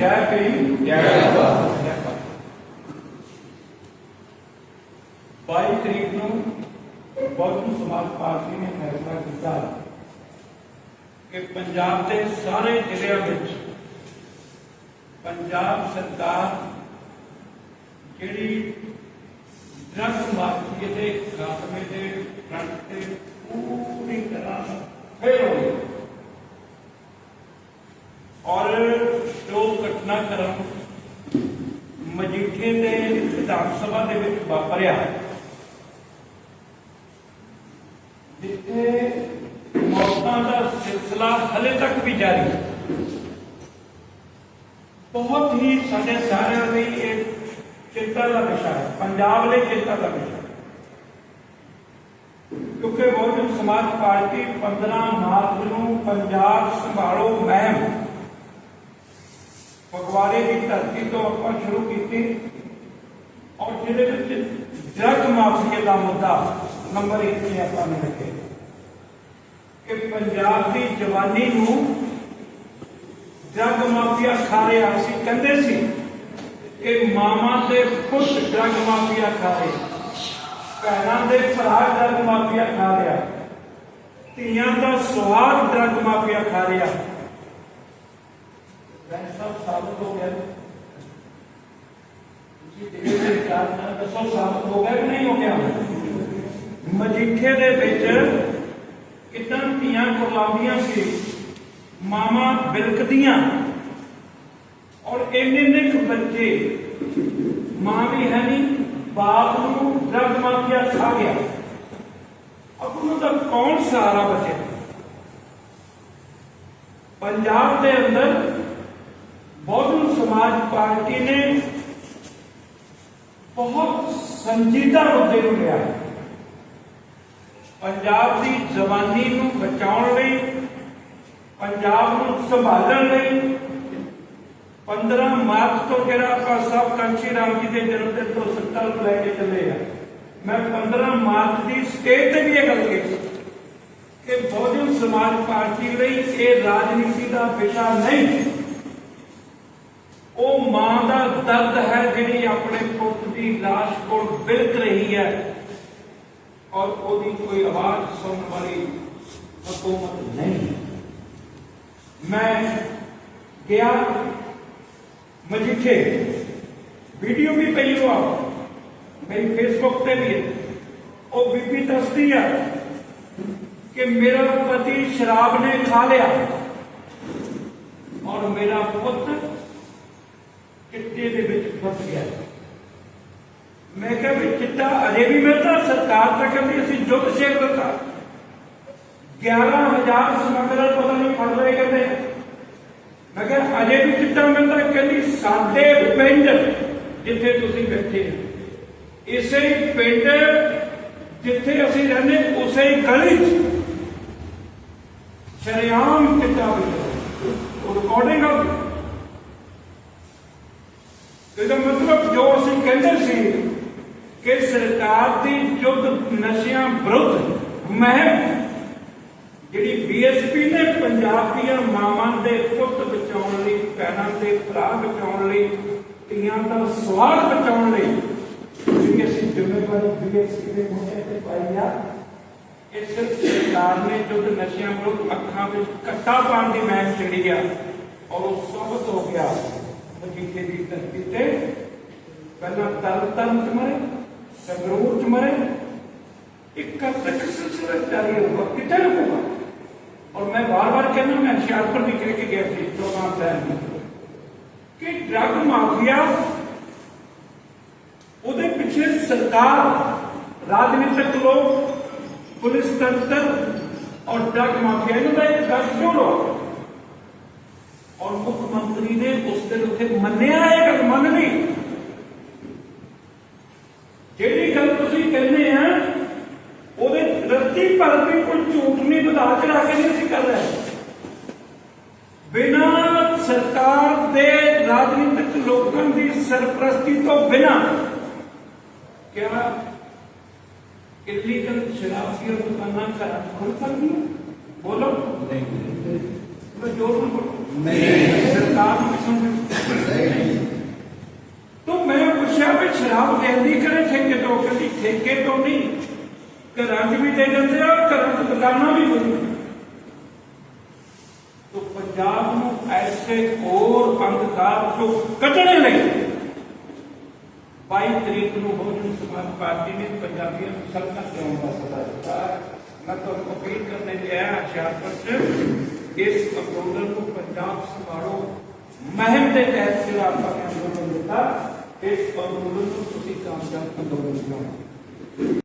ਜੈ ਕਹੀ ਜੈ ਭਾਰਤ। ਜੈ ਭਾਰਤ। 22 ਤਰੀਕ ਨੂੰ ਬਹੁਜਨ ਸਮਾਜ ਪਾਰਟੀ ਨੇ ਫੈਸਲਾ ਕੀਤਾ ਕਿ ਪੰਜਾਬ ਦੇ ਸਾਰੇ ਜ਼ਿਲ੍ਹਿਆਂ ਵਿੱਚ ਪੰਜਾਬ ਸਰਕਾਰ ਜਿਹੜੀ ਡਰਗ ਮਾਫੀਏ ਦੇ ਖਾਤਮੇ ਦੇ ਫਰੰਟ ਤੇ ਪੂਰੀ ਤਰ੍ਹਾਂ ਫੇਲ ਹੋ ਗਈ ਔਰ ਜੋ ਘਟਨਾਕ੍ਰਮ ਮਜੀਠੇ ਦੇ ਵਿਧਾਨ ਸਭਾ ਦੇ ਵਿੱਚ ਵਾਪਰਿਆ। ਜਿੱਥੇ ਮੌਤਾਂ ਦਾ ਸਿਲਸਿਲਾ ਹਲੇ ਤੱਕ ਵੀ ਜਾਰੀ ਹੈ। ਬਹੁਤ ਹੀ ਸਾਡੇ ਸਾਰਿਆਂ ਲਈ ਇਹ ਚਿੰਤਾ ਦਾ ਵਿਸ਼ਾ ਹੈ, ਪੰਜਾਬ ਲਈ ਚਿੰਤਾ ਦਾ ਵਿਸ਼ਾ ਹੈ। ਕਿਉਂਕਿ ਬਹੁਜਨ ਸਮਾਜ ਪਾਰਟੀ 15 ਮਾਰਚ ਨੂੰ ਪੰਜਾਬ ਸੰਭਾਲੋ, ਮਹਿਮ। ਫਗਵਾੜੇ ਦੀ ਧਰਤੀ ਤੋਂ ਆਪਾਂ ਸ਼ੁਰੂ ਕੀਤੀ ਔਰ ਜਿਹਦੇ ਵਿੱਚ ਡਰਗ ਮਾਫੀਆ ਦਾ ਮੁੱਦਾ ਨੰਬਰ 1 ਤੇ ਆਪਾਂ ਨੇ ਰੱਖਿਆ ਕਿ ਪੰਜਾਬ ਦੀ ਜਵਾਨੀ ਨੂੰ ਡਰਗ ਮਾਫੀਆ ਖਾ ਰਿਹਾ ਸੀ, ਕਹਿੰਦੇ ਸੀ ਕਿ ਮਾਮਾ ਤੇ ਪੁੱਤ ਡਰਗ ਮਾਫੀਆ ਖਾ ਰਹੇ, ਭੈਣਾਂ ਦੇ ਭਰਾ ਡਰਗ ਮਾਫੀਆ ਖਾ ਰਿਹਾ, ਧੀਆਂ ਦਾ ਸੁਹਾਗ ਡਰਗ ਮਾਫੀਆ ਖਾ ਰਿਹਾ। ਵੈਸੇ ਸਭ ਸਾਬਤ ਹੋ ਗਿਆ ਦੱਸੋ ਸਾਬਤ ਹੋ ਗਿਆ ਕਿ ਨਹੀਂ ਹੋ ਗਿਆ? ਮਜੀਠੇ ਦੇ ਵਿੱਚ ਕਿਦਾਂ ਧੀਆਂ ਕੁਰਲਾਉਂਦੀਆਂ ਸੀ? ਮਾਮਾ ਬਿਲਕਦੀਆਂ। ਔਰ ਇੰਨੇ ਇੰਨੇ ਕੁ ਬੱਚੇ, ਮਾਂ ਵੀ ਹੈ ਨਹੀਂ, ਬਾਪ ਨੂੰ ਡਰਗ ਮਾਫੀਆ ਖਾ ਗਿਆ। ਅਬ ਉਹਨਾਂ ਦਾ ਕੌਣ ਸਾਰਾ ਬਚਿਆ? ਪੰਜਾਬ ਦੇ ਅੰਦਰ ਬਹੁਜਨ ਸਮਾਜ ਪਾਰਟੀ ਨੇ ਬਹੁਤ ਸੰਜੀਦਾ ਮੁੱਦੇ ਨੂੰ ਲਿਆ। ਪੰਜਾਬ ਦੀ ਜਵਾਨੀ ਨੂੰ ਬਚਾਉਣ ਲਈ, ਪੰਜਾਬ ਨੂੰ ਸੰਭਾਲਣ ਲਈ 15 ਮਾਰਚ ਤੋਂ ਜਿਹੜਾ ਆਪਾਂ ਸਭ ਕਾਂਚੀ ਰਾਮ ਜੀ ਦੇ ਜਨਮ ਦਿਨ ਤੋਂ ਸੰਕਲਪ ਲੈ ਕੇ ਚੱਲੇ ਆ, ਮੈਂ 15 ਮਾਰਚ ਦੀ ਸਟੇਜ ਤੇ ਵੀ ਇਹ ਗੱਲ ਕਹੀ ਕਿ ਬਹੁਜਨ ਸਮਾਜ ਪਾਰਟੀ ਲਈ ਇਹ ਰਾਜਨੀਤੀ ਦਾ ਵਿਸ਼ਾ ਨਹੀਂ। ਉਹ ਮਾਂ ਦਾ ਦਰਦ ਹੈ ਜਿਹੜੀ ਆਪਣੇ ਪੁੱਤ ਦੀ লাশ ਕੋਲ ਬਿਲਕ ਰਹੀ ਹੈ। ਔਰ ਉਹਦੀ ਕੋਈ ਆਵਾਜ਼ ਸੁਣਨ ਵਾਲੀ ਹਕੂਮਤ ਨਹੀਂ। ਮੈਂ ਗਿਆ ਮਜੀਠੇ। ਵੀਡੀਓ ਵੀ ਪਈ ਹੋ ਮੇਰੀ ਫੇਸਬੁੱਕ ਤੇ ਵੀ ਹੈ। ਉਹ ਬੀਬੀ ਦੱਸਦੀ ਆ ਕਿ ਮੇਰਾ ਪਤੀ ਸ਼ਰਾਬ ਨੇ ਖਾ ਲਿਆ। ਔਰ ਮੇਰਾ ਪੁੱਤ ਚਿੱਟੇ ਦੇ ਵਿੱਚ ਫਸ ਗਿਆ ਮੈਂ ਕਿਹਾ ਵੀ ਚਿੱਟਾ ਅਜੇ ਵੀ ਮਿਲਦਾ ਸਰਕਾਰ ਤਾਂ ਕਹਿੰਦੀ ਅਸੀਂ ਜੁੱਧ ਛੇੜ ਦਿੱਤਾ 11000 ਸਮਗਲਰ ਪਤਾ ਨਹੀਂ ਫੜ ਲਏ ਕਹਿੰਦੇ ਮੈਂ ਕਿਹਾ ਅਜੇ ਵੀ ਚਿੱਟਾ ਮਿਲਦਾ ਕਹਿੰਦੀ ਸਾਡੇ ਪਿੰਡ ਜਿੱਥੇ ਤੁਸੀਂ ਬੈਠੇ ਹੋ ਇਸੇ ਹੀ ਪਿੰਡ ਜਿੱਥੇ ਅਸੀਂ ਰਹਿੰਦੇ ਉਸੇ ਹੀ ਗਲੀ 'ਚ ਸ਼ਰਿਆਮ ਚਿੱਟਾ ਮਿਲਦਾ ਉਹ ਰਿਕਾਰਡਿੰਗ ਆ ਇਹਦਾ ਮਤਲਬ ਜੋ ਅਸੀਂ ਕਹਿੰਦੇ ਸੀ ਕਿ ਸਰਕਾਰ ਦੀ ਯੁੱਧ ਨਸ਼ਿਆਂ ਵਿਰੁੱਧ ਮਹਿਮ ਜਿਹੜੀ ਬੀਐਸਪੀ ਨੇ ਪੰਜਾਬ ਦੀਆਂ ਮਾਵਾਂ ਦੇ ਪੁੱਤ ਬਚਾਉਣ ਲਈ ਭੈਣਾਂ ਦੇ ਭਰਾ ਬਚਾਉਣ ਲਈ, ਧੀਆਂ ਦਾ ਸਵਾਲ ਬਚਾਉਣ ਲਈ ਜਿਹੜੀ ਅਸੀਂ ਜ਼ਿੰਮੇਵਾਰੀ ਬੀਐਸਪੀ ਦੇ ਮੋਢੇ ਤੇ ਪਾਈ ਆ, ਇਹ ਸਰਕਾਰ ਨੇ ਯੁੱਧ ਨਸ਼ਿਆਂ ਵਿਰੁੱਧ ਅੱਖਾਂ ਵਿੱਚ ਕੱਟਾ ਪਾਉਣ ਦੀ ਮਹਿਮ ਛੇੜੀ ਆ ਔਰ ਉਹ ਸਾਬਤ ਹੋ ਗਿਆ ਮਜੀਠੇ ਦੀ ਧਰਤੀ ਤੇ ਪਹਿਲਾਂ ਤਰਨ ਚ ਮਰੇ ਸੰਗਰੂਰ ਚ ਮਰੇ। ਇੱਕ ਕਦ ਤੱਕ ਸਿਲਸਿਲਾ ਜਾਰੀ ਹੋਊਗਾ ਕਿੱਥੇ ਰੁਕੂਗਾ ਔਰ ਮੈਂ ਵਾਰ-ਵਾਰ ਕਹਿੰਦਾ, ਮੈਂ ਹੁਸ਼ਿਆਰਪੁਰ ਵੀ ਕਹਿ ਕੇ ਗਿਆ ਸੀ ਪ੍ਰੋਗਰਾਮ ਪਲਾਨ ਕਿ ਡਰਗ ਮਾਫੀਆ ਉਹਦੇ ਪਿੱਛੇ ਸਰਕਾਰ ਰਾਜਨੀਤਿਕ ਲੋਕ, ਪੁਲਿਸ ਤੰਤਰ ਔਰ ਡਰਗ ਮਾਫੀਆ ਇਹਨਾਂ ਦਾ ਇੱਕ ਗੱਠਜੋੜ ਹੋ ਔਰ ਮੁੱਖ ਮੰਤਰੀ ਨੇ ਉਸ ਦਿਨ ਉੱਥੇ ਮੰਨਿਆ ਇਹ ਗੱਲ ਮੰਨ ਲਈ ਜਿਹੜੀ ਗੱਲ ਤੁਸੀਂ ਕਹਿੰਦੇ ਆ, ਉਹਦੇ ਰੱਤੀ ਪਰ ਵੀ ਕੋਈ ਝੂਠ ਨਹੀਂ ਵਧਾ ਚੜਾ ਕੇ ਨਹੀਂ ਅਸੀਂ ਕਰ ਰਹੇ ਬਿਨਾ ਸਰਕਾਰ ਦੇ ਰਾਜਨੀਤਿਕ ਲੋਕਾਂ ਦੀ ਸਰਪ੍ਰਸਤੀ ਤੋਂ ਬਿਨਾ ਕਿਆ ਇਲੀਗਲ ਸ਼ਰਾਬ ਦੀਆਂ ਦੁਕਾਨਾਂ ਘਰਾਂ ਖੁੱਲ ਸਕਦੀਆਂ? ਬੋਲੋ। ਮੈਂ ਜੋਰ ਨਾਲ ਬੋਲੋ ਨਹੀਂ। ਸਰਕਾਰ ਨੂੰ ਸਮਝ ਤੋ ਮੈਂ ਪੁੱਛਿਆ ਵੀ ਸ਼ਰਾਬ ਕਹਿੰਦੀ ਕਰੇ ਠੇਕੇ ਤੋਂ? ਕਹਿੰਦੀ ਠੇਕੇ ਤੋਂ ਨਹੀਂ। ਘਰਾਂ 'ਚ ਵੀ ਦੇ ਦਿੰਦੇ ਆ, ਘਰਾਂ 'ਚ ਦੁਕਾਨਾਂ ਵੀ ਹੁੰਦੀਆਂ। ਤੋ ਪੰਜਾਬ ਨੂੰ ਐਸੇ ਹੋਰ ਅੰਧਕਾਰ ਤੋਂ ਕੱਢਣੇ ਲਈ 22 ਤਰੀਕ ਨੂੰ ਬਹੁਜਨ ਸਮਾਜ ਪਾਰਟੀ ਨੇ ਪੰਜਾਬੀਆਂ ਨੂੰ ਸੜਕਾਂ ਤੇ ਦਾ ਸੱਦਾ ਦਿੱਤਾ। ਮੈਂ ਤੁਹਾਨੂੰ ਅਪੀਲ ਕਰਨੇ ਲਈ ਆਇਆ ਹੁਸ਼ਿਆਰਪੁਰ ਚ। ਇਸ ਅੰਦੋਲਨ ਨੂੰ ਪੰਜਾਬ ਸੰਭਾਲੋ ਮਹਿਮ ਦੇ ਤਹਿਤ ਜਿਹੜਾ ਆਪਾਂ ਨੇ ਅੰਦੋਲਨ ਦਿੱਤਾ, ਇਸ ਅੰਦੋਲਨ ਨੂੰ ਤੁਸੀਂ ਕਾਮਯਾਬ ਅੰਦੋਲਨ ਬਣਾਓ